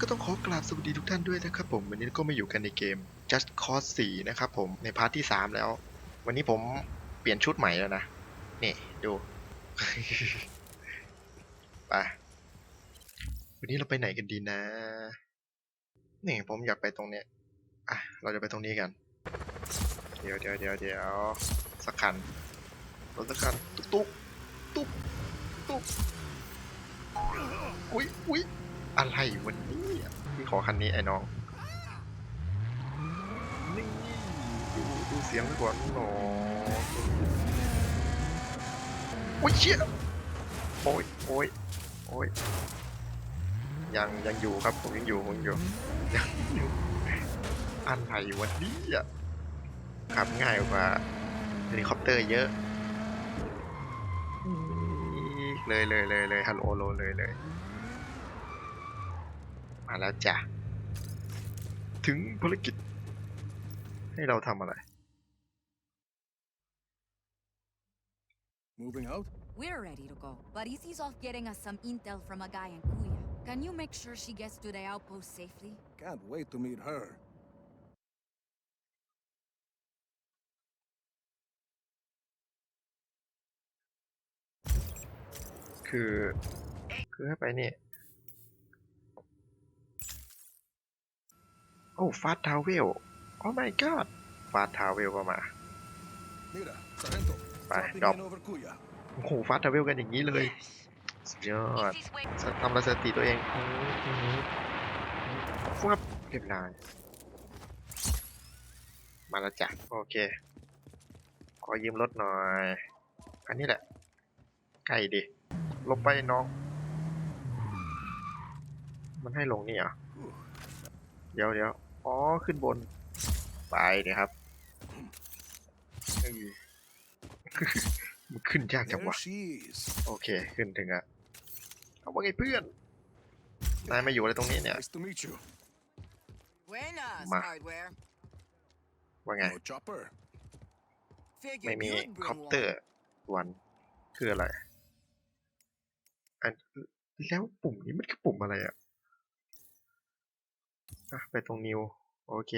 ก็ต้องขอกราบสวัสดีทุกท่านด้วยนะครับผมวันนี้ก็มาอยู่กันในเกม Just Cause 4 นะครับ ผมในพาร์ทที่3แล้ว วันนี้ผมเปลี่ยนชุดใหม่แล้วนะนี่ดูไปวันนี้เราไปไหนกันดีนะ นี่ผมอยากไปตรงเนี้ยอ่ะเราจะไปตรงนี้กัน เดี๋ยวเดี๋ยวเดี๋ยวเดี๋ยวสักคันรถสักคันตุ๊กตุ๊กตุ๊กตุ๊กอุ๊ยอุ๊ยอะไรวันนี้ขอคันนี้ ไอ้น้องนี่ดูดูเสียงไปก่อนหนอโอ้ยเชี่ยโอ้ยโอ้ยโอ้ย ยังยังอยู่ครับผมยังอยู่ผมอยู่ ยังอยู่ อันไหนวันนี้อ่ะขับง่ายกว่าเฮลิคอปเตอร์เยอะ เลยเลยเลยเลยฮัลโหลเลยเลยมาแล้วจ้ะ ถึงภารกิจ ให้เราทำอะไร Moving out? We're ready to go, but Izzy's off getting us some intel from a guy in Kuya. Can you make sure she gets to the outpost safely? Can't wait to meet her. คือ คือให้ไปนี่โอ้ฟาสทาวเวล โอ้ไม่ก็ฟาสทาวเวลก็มา ไปดรอปโอ้โหฟาสทาวเวลกันอย่างนี้เลย สุดยอดทำระเสติตัวเองฟับเรียบร้อยมาละจ้ะโอเค ขอยืมรถหน่อย อันนี้แหละ ไก้ดิลงไปน้อง มันให้ลงนี่เหรอเดี๋ยวเดี๋ยวอ๋อขึ้นบน ไปนะครับมันขึ้นยากจังวะโอเค ขึ้นถึงอะเอาว่าไงเพื่อนนายมาอยู่อะไรตรงนี้เนี่ยมาว่าไง ไม่มีคอปเตอร์วันคืออะไรอันแล้วปุ่มนี้มันคือปุ่มอะไรอะอะไปตรงนิวโอเค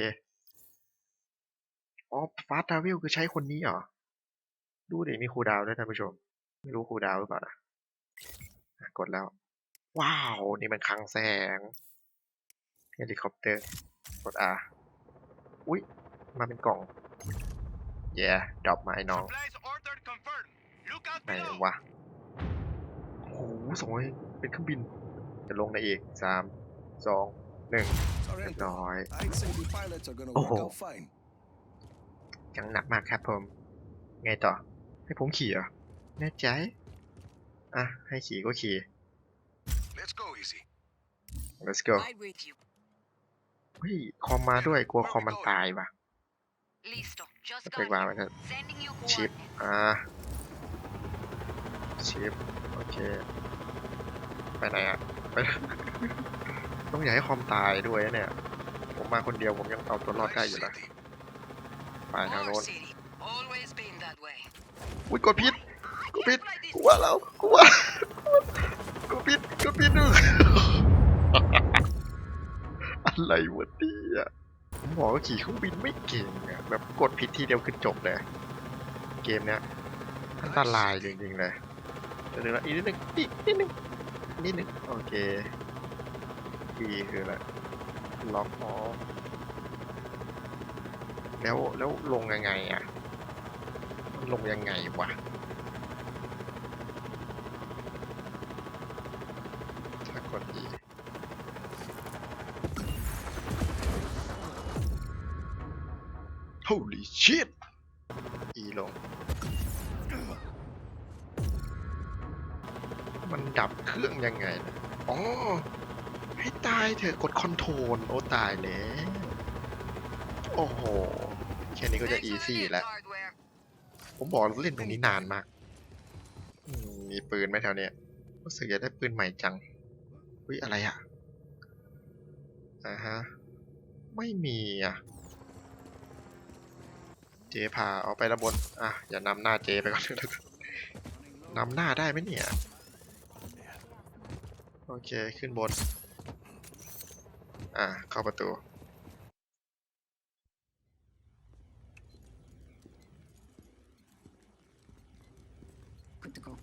อ๋อ ฟาสทาวเวลคือใช้คนนี้เหรอ ดูดิมีคูดาวด้วยท่านผู้ชม ไม่รู้คูดาวหรือเปล่านะกดแล้ว ว้าว นี่มันคลังแสงเฮลิคอปเตอร์ กดอาอุ้ยมาเป็นกล่องแย่ดรอปมาไอ้น้องไหนวะโอ้โหสวยเป็นเครื่องบิน จะลงในอีกสาม สอง หนึ่งเรียบร้อยโอ้โหยังหนักมากครับผม ไงต่อ ให้ผมขี่เหรอ แน่ใจ อ่ะ ให้ขี่ก็ขี่ Let's go easy let's go เฮ้ย คอมมาด้วย กลัวคอมมันตายว่ะไปวางไว้เถอะชิปอ่ะชิป โอเค ไปไหนอ่ะไปต้องอย่าให้คอมตายด้วยเนี่ยผมมาคนเดียวผมยังเอาตัวรอดได้อยู่นะไปทางโน้นอุ้ยกดพิษกดพิษกูว่าเรากูว่ากูพิษกูพิษดูอะไรวะเนี่ยผมบอกว่าขี่เครื่องบินไม่เก่งอะแบบกดพิษทีเดียวคือจบเลย เกมเนี้ยอันตรายจริงๆเลยเดี๋ยวนะอีกนิดนึงอีกนิดนึงนิดนึงโอเคีคืออะไรล็อกอ๋อแล้ว แล้ว ลงยังไงอ่ะลงยังไงวะถ้ากดอีโ Holy shit อีลงมันดับเครื่องยังไงอ๋อให้ตายเถอะกดคอนโทรลโอ้ตายแล้วโอ้โหแค่นี้ก็จะอีซี่แล้วผมบอกเล่นตรงนี้นานมาก มีปืนไหมแถวเนี้ยรู้สึกจะได้ปืนใหม่จัง้ยอะไรอ่ะอ่าฮะ ไม่มีอ่ะ เจพาเอาไประบนอ่ะ อย่านำหน้าเจไปก่อนนะนำหน้าได้ไหมเนี่ย โอเคขึ้นบนอ่าเข้าประตู Good to go.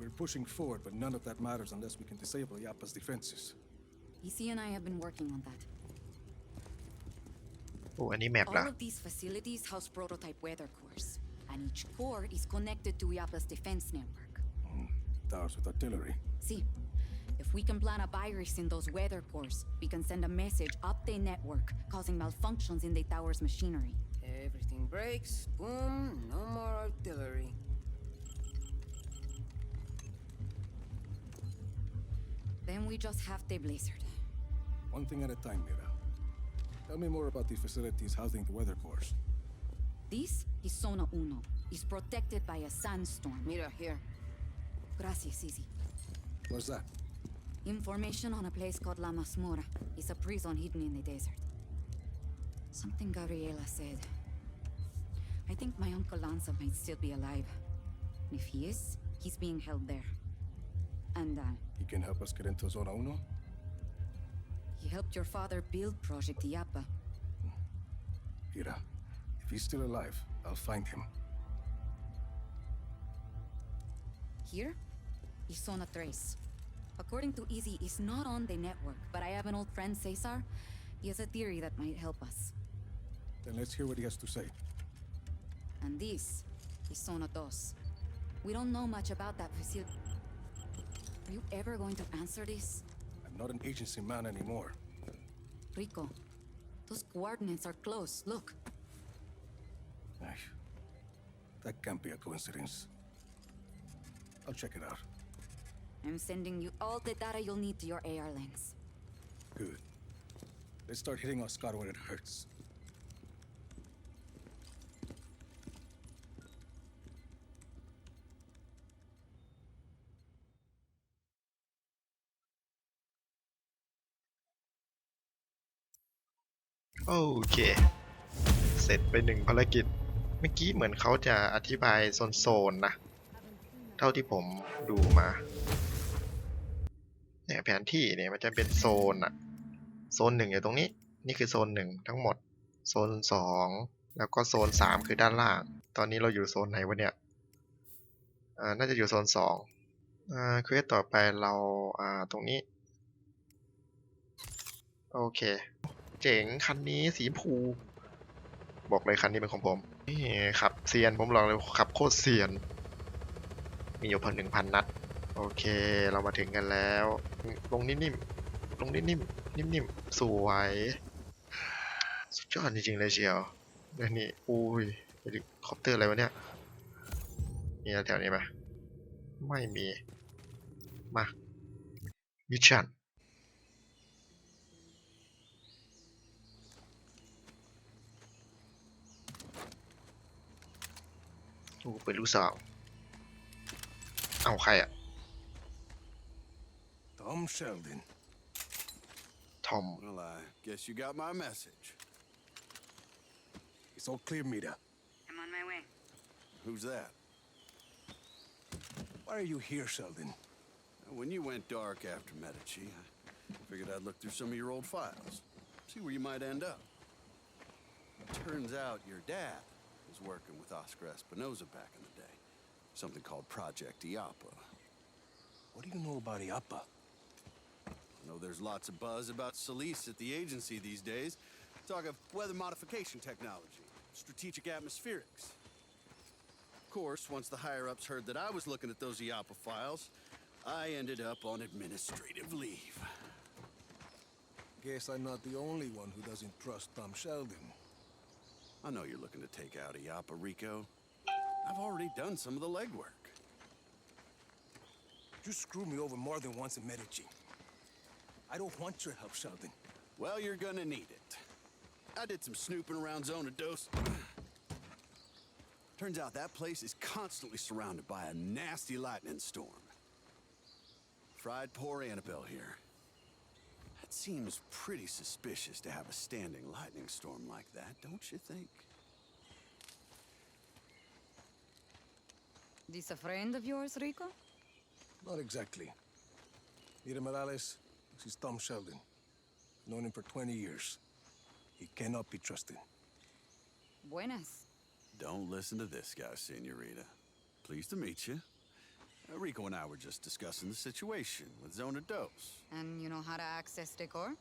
We're pushing forward, but none of that matters unless we can disable Yapas defenses. Easy and I have been working on that. โอ้อันนี้แมปละ oh, All of these facilities house prototype weather cores, and each core is connected to Yapas defense network ours with artillery. See, if we can plant a virus in those weather cores, we can send a message up the network, causing malfunctions in the tower's machinery. Everything breaks, boom, no more artillery. Then we just have the blizzard. One thing at a time, Mira. Tell me more about the facilities housing the weather cores. This is Zona Uno. It's protected by a sandstorm. Mira, here. Gracias, Izzy. What's that? Information on a place called La Masmora. It's a prison hidden in the desert. Something Gabriela said. I think my uncle Lanza might still be alive. And if he is, he's being held there. And, uh... You can help us get into Zona Uno? He helped your father build Project Iapa. Ira, if he's still alive, I'll find him. Here? Isona Trace. According to Easy, he's not on the network, but I have an old friend, Cesar. He has a theory that might help us. Then let's hear what he has to say. And this is a 2. We don't know much about that facility. Are you ever going to answer this? I'm not an agency man anymore. Rico, those coordinates are close. Look. That can't be a coincidence. I'll check it out. I'm sending you all the data you'll need to your AR l i n k s Good. Let's start hitting Oscar when it hurts. โอเค เสร็จไปหนึ่งภารกิจ เมื่อกี้เหมือนเขาจะอธิบายโซนๆนะ เท่าที่ผมดูมาเนี่ยแผนที่เนี่ยมันจะเป็นโซนอะโซนหนึ่งอยู่ตรงนี้นี่คือโซนหนึ่งทั้งหมดโซนสองแล้วก็โซนสามคือด้านล่าง ตอนนี้เราอยู่โซนไหนวะเนี่ยอ่าน่าจะอยู่โซนสองอ่าคือต่อไปเราอ่าตรงนี้ โอเค เจ๋งคันนี้สีผูบอกเลยคันนี้เป็นของผมนี่ขับเซียนผมลองเลยขับ โคตรเซียน มีอยู่พันหนึ่งพันนัดโอเค เรามาถึงกันแล้ว ลงนิ่มๆลงนิ่มๆนิ่มๆสวย สุดยอดจริงๆเลยเชียวนี่อุ้ยคอปเตอร์อะไรวะเนี่ยมีแถวนี้ไหมไม่มี มามิชชั่นโอ้เป็นลูกสาวเอาใครอ่ะ Tom Sheldon. Tom. Well, I guess you got my message. It's all clear, Mita. I'm on my way. Who's that? Why are you here, Sheldon? When you went dark after Medici, I figured I'd look through some of your old files, see where you might end up. Turns out your dad was working with Oscar Espinosa back in the day. Something called Project IAPA. What do you know about IAPA? I know there's lots of buzz about Solis at the agency these days. Talk of weather modification technology, strategic atmospherics. Of course, once the higher ups heard that I was looking at those IAPA files, I ended up on administrative leave. Guess I'm not the only one who doesn't trust Tom Sheldon. I know you're looking to take out IAPA, Rico. I've already done some of the legwork. You screwed me over more than once in Medici. I don't want your help, Sheldon. Well, you're gonna need it. I did some snooping around Zona Dos. Turns out that place is constantly surrounded by a nasty lightning storm. Fried poor Annabelle here. That seems pretty suspicious to have a standing lightning storm like that, don't you think? This a friend of yours, Rico? Not exactly. Ira Morales, this is Tom Sheldon. Known him for 20 years. He cannot be trusted. Buenas. Don't listen to this guy, senorita. Pleased to meet you. Uh, Rico and I were just discussing the situation with Zona Dose. And you know how to access Decor?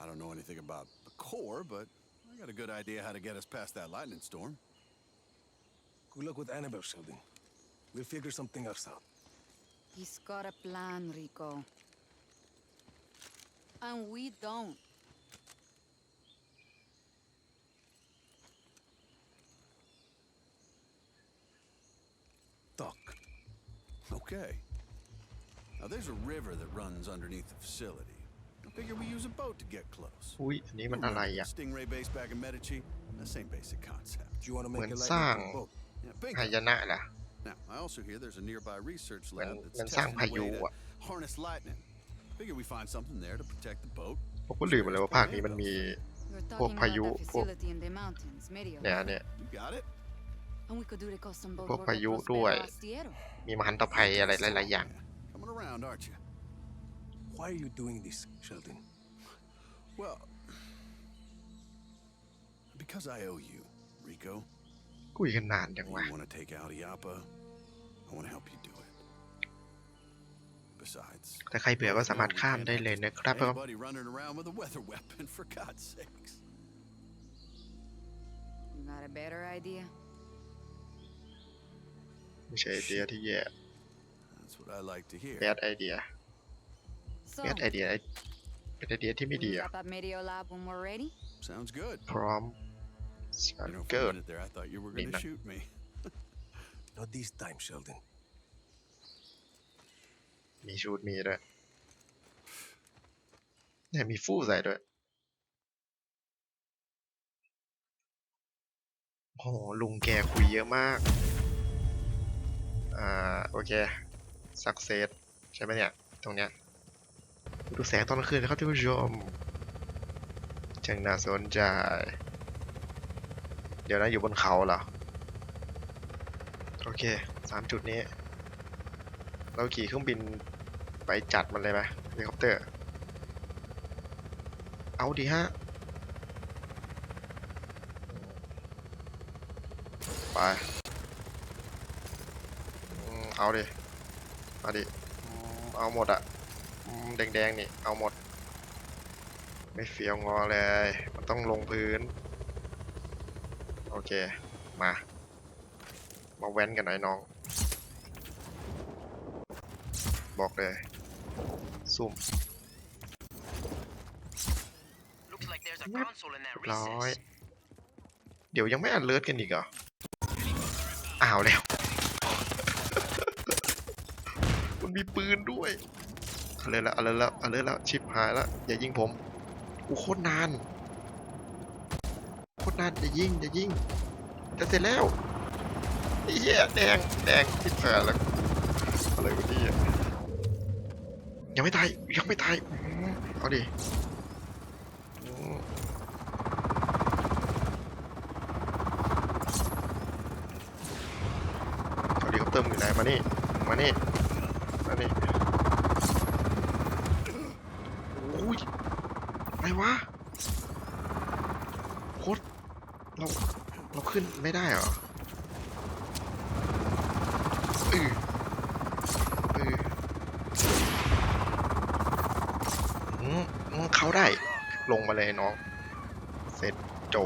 I don't know anything about the core, but I got a good idea how to get us past that lightning storm. Good luck with Annabelle, Sheldon. We'll figure something else out. He's got a plan, Rico. And we don't. Thuck. Okay. Now there's a river that runs underneath the facility. I figure we use a boat to get close. อุ้ยอันนี้มันอะไรอ่ะ Stingray base back in Medici. The same basic concept. Do you want to make a lightning boat? Yeah, Now, I also hear there's a nearby research lab that's testing a way to harness lightning. ผมก็ลืมไปเลยว่าภาคนี้มันมีพวกพายุ พวกเนี่ยเนี่ยพวกพายุด้วย มีมหันตภัย อะไรหลายๆอย่างกูยังนานจังวะแต่ใครเบื่อก็สามารถข้ามได้เลยนะครับผมไม่ใช่ไอเดียที่แย่ bad idea bad idea เป็นไอเดียที่ไม่ดีอะพร้อมเ o u n d g o o นี่นะ Not this time, Sheldon. มีชูดมีด้วยเนี่ยมีฟู้ใส่ด้วย โอ้โหลุงแกคุยเยอะมาก อ่า โอเค สักเซสใช่ไหมเนี่ย ตรงเนี้ย ดูแสงตอนกลางคืนนะครับท่านผู้ชมจังน่าสนใจ เดี๋ยวนะอยู่บนเขาเหรอ โอเค สามจุดนี้ เราขี่เครื่องบินไปจัดมันเลยไหมเฮลิคอปเตอร์ เอาดีฮะ ไป เอาดิ มาดิ เอาหมดอะแดงๆนี่ เอาหมด ไม่เฟียวงอเลย มันต้องลงพื้น โอเค มา มาแว้นกันหน่อยน้อง บอกเลยซุ่มร้อยเดี๋ยวยังไม่อันเลิศกันอีกเหรออ้าวแล้วมันมีปืนด้วยอันเลิศละอันเลิศละอันเลิศละชิบหายละ อย่ายิงผมอู้โคตรนานโคตรนานอย่ายิงอย่ายิงจะเสร็จแล้วเฮี้ยแดงแดงชิบหายแล้วอะไรวะเนี่ยยังไม่ตาย ยังไม่ตาย เอาดิเอาดิเขาเติมอยู่ไหนมานี่ มานี่มานี่โอ้ยอะไรวะโคตรเราเราขึ้นไม่ได้เหรอได้ ลงมาเลยน้อง เสร็จโจ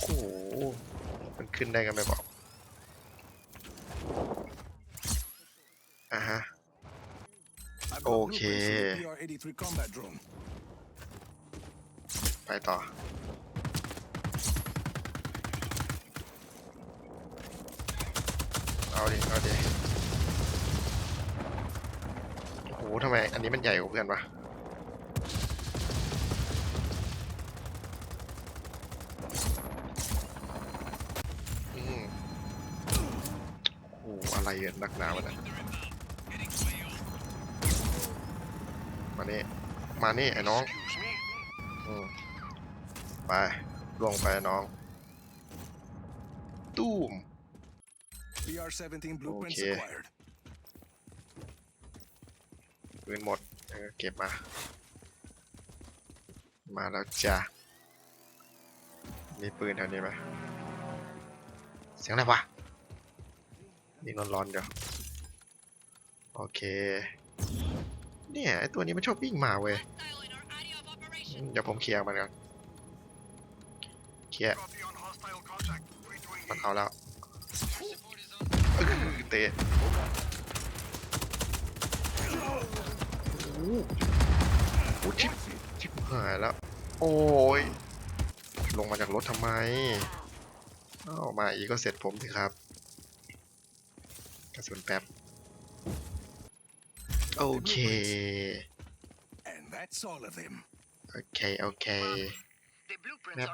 โอ้โห มันขึ้นได้กันไหมบอก อ่ะฮะ โอเค ไปต่อ เอาดิ เอาดิ้ทำไมอันนี้มันใหญ่กว่าเพื่อนวะโอ้อะไรเยอะนักหนาวะนะมานี่ มานี่ ไอ้น้องอไปลงไปน้องตูม BR17 blueprints acquired. ปืนหมดเออเก็บมา มาแล้วจ้ะมีปืนแถวนี้ไหมเสียงอะไรวะ นี่ร้อนๆเดี๋ยวโอเค เนี่ยไอตัวนี้มันชอบวิ่งมาเว้ยเดี๋ยวผมเคลียร์มันก่อนเคลียร์มันเอาแล้วเตะโอ้ชิบชิบหายแล้ว โอ้ย ลงมาจากรถทำไม เอ้ามา อีกก็เสร็จผมสิครับ กระสุนแป๊บ โอเค โอเค โอเคแมป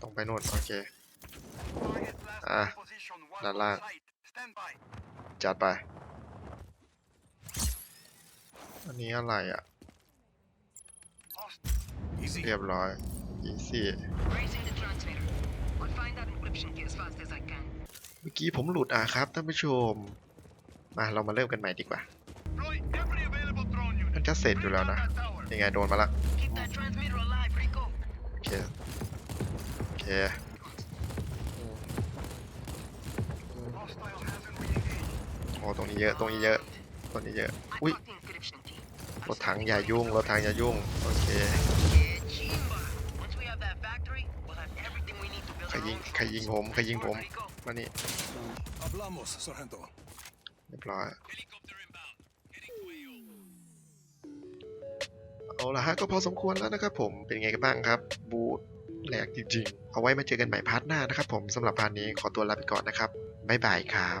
ตรงไปโน่นโอเคอ่ะด้านล่าง จัดไปอันนี้อะไรอ่ะ เรียบร้อยอีซี่เมื่อกี้ผมหลุดอ่ะครับท่านผู้ชมมาเรามาเริ่มกันใหม่ดีกว่ามันจะเสร็จอยู่แล้วนะยังไงโดนมาละโอเคโอเคโอ้ตรงนี้เยอะตรงนี้เยอะ ตรงนี้เยอะอุ้ยรถถังอย่ายุ่งรถถังอย่ายุ่งโอเคขยิงขยิงผมขยิงผมมานี่เรียบร้อยเอาละฮะก็พอสมควรแล้วนะครับ ผมเป็นไงกันบ้างครับ บูทแหลกจริงๆ เอาไว้มาเจอกันใหม่พาร์ทหน้านะครับผมสำหรับพาร์ทนี้ขอตัวลาไปก่อนนะครับ บ๊ายบายครับ